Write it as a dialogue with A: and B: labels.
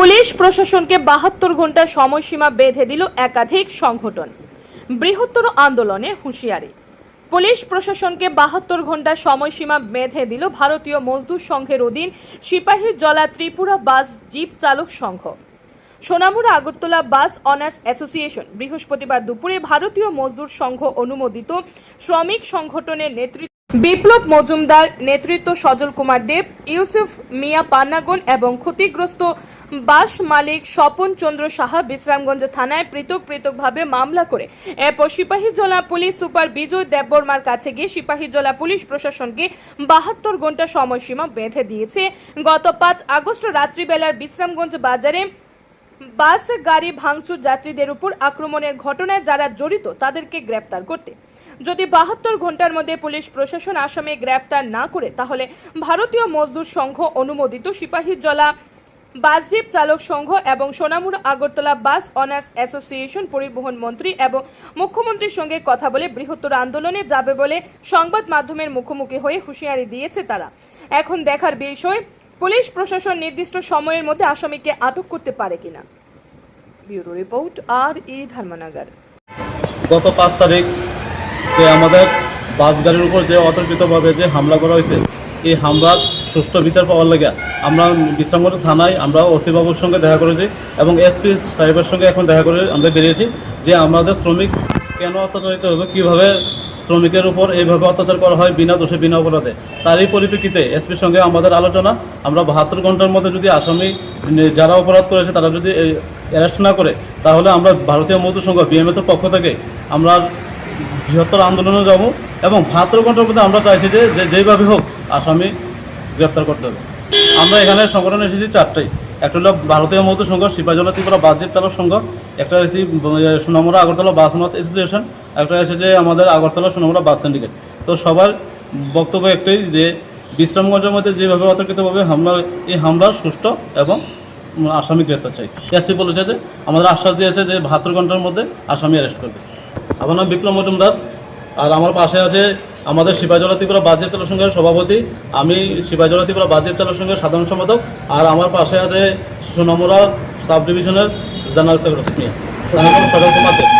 A: Police প্রশাসনকে বাহাত্তর ঘণ্টার সময়সীমা বেঁধে দিল একাধিক সংগঠন। বৃহত্তর আন্দোলনের হুঁশিয়ারি। পুলিশ প্রশাসনকে বাহাত্তর ঘণ্টার সময়সীমা বেঁধে দিল ভারতীয় মজদুর সংঘের অধীন সিপাহী জলা ত্রিপুরা বাস জিপ চালক সংঘ। Sonamura Agartala bus owners association বৃহস্পতিবার দুপুরে ভারতীয় মজদুর সংঘ অনুমোদিত শ্রমিক সংগঠনের নেতৃত্ব বিপ্লব মজুমদার নেতৃত্ব সজল কুমার দেব, ইউসুফ মিয়া পান্নাগন এবং ক্ষতিগ্রস্ত বাস মালিক স্বপন চন্দ্র সাহা বিশ্রামগঞ্জ থানায় পৃথক পৃথকভাবে মামলা করে। এরপর সিপাহীজলা পুলিশ সুপার বিজয় দেববর্মার কাছে গিয়ে সিপাহীজলা পুলিশ প্রশাসনকে বাহাত্তর ঘণ্টা সময়সীমা বেঁধে দিয়েছে। গত পাঁচ আগস্ট রাত্রিবেলার বিশ্রামগঞ্জ বাজারে বাস, গাড়ি, ভাঙচুর যাত্রীদের উপর আক্রমণের ঘটনায় যারা জড়িত, তাদেরকে গ্রেফতার করতে। যদি বাহাত্তর ঘণ্টার মধ্যে পুলিশ প্রশাসন আসামে গ্রেফতার না করে, তাহলে ভারতীয় মজদুর সংঘ, অনুমোদিত সিপাহীজলা বাসজিপ চালক সংঘ এবং Sonamura Agartala bus owners association পরিবহন মন্ত্রী এবং মুখ্যমন্ত্রীর সঙ্গে কথা বলে বৃহত্তর আন্দোলনে যাবে বলে সংবাদ মাধ্যমের মুখোমুখি হয়ে হুঁশিয়ারি দিয়েছে তারা। এখন দেখার বিষয় পুলিশ প্রশাসন নির্দিষ্ট সময়ের মধ্যে আসামিকে আটক করতে পারে কিনা? Bureau report, R E Dharmanagar.
B: গত পাঁচ তারিখ যে আমাদের বাস গাড়ির উপর যে অতর্কিতভাবে যে হামলা করা হয়েছে, এই হামলার সুষ্ঠু বিচার পাওয়ার লাগে আমরা বিশ্রামগঞ্জ থানায় আমরা ওসি বাবুর সঙ্গে দেখা করেছি এবং এসপি সাহেবের সঙ্গে এখন দেখা করে আমরা বেরিয়েছি যে আমাদের শ্রমিক কেন অত্যাচারিত হবে, কীভাবে শ্রমিকের উপর এইভাবে অত্যাচার করা হয় বিনা দোষে, বিনা অপরাধে। তারই পরিপ্রেক্ষিতে এসপির সঙ্গে আমাদের আলোচনা। আমরা বাহাত্তর ঘণ্টার মধ্যে যদি আসামি যারা অপরাধ করেছে, তারা যদি অ্যারেস্ট না করে, তাহলে আমরা ভারতীয় মজদুর সংঘ বিএমএসের পক্ষ থেকে আমরা বৃহত্তর আন্দোলনে যাব এবং বাহাত্তর ঘণ্টার মধ্যে আমরা চাইছি যে যে, যেইভাবে হোক আসামি গ্রেপ্তার করতে হবে। আমরা এখানে সংগঠন এসেছি চারটাই। একটা হলো ভারতীয় মজদুর সংঘ, সিপাহীজলা ত্রিপুরা বাসজিপ চালক সংঘ, একটা এসেছি সোনামুড়া আগরতলা বাস মাস অ্যাসোসিয়েশন একটা এসেছে আমাদের আগরতলা সোনামুড়া বাস সিন্ডিকেট তো সবার বক্তব্য একটাই যে বিশ্রামগঞ্জের মধ্যে যেভাবে অতর্কিতভাবে হামলা, এই হামলার সুষ্ঠু এবং আসামি গ্রেপ্তার চাই। এসপি বলেছে যে, আমাদের আশ্বাস দিয়েছে যে বাহাত্তর ঘণ্টার মধ্যে আসামি অ্যারেস্ট করবে। আমার নাম বিপ্লব মজুমদার। আর আমার পাশে আছে আমাদের শিবাজলা ত্রিপুরা বাজেট চালক সংঘের সভাপতি। আমি শিবাজলা ত্রিপুরা বাজেট চালক সংঘের সাধারণ সম্পাদক। আর আমার পাশে আছে সোনামুড়া সাব ডিভিশনের জেনারেল সেক্রেটারি। সরল কুমার দেব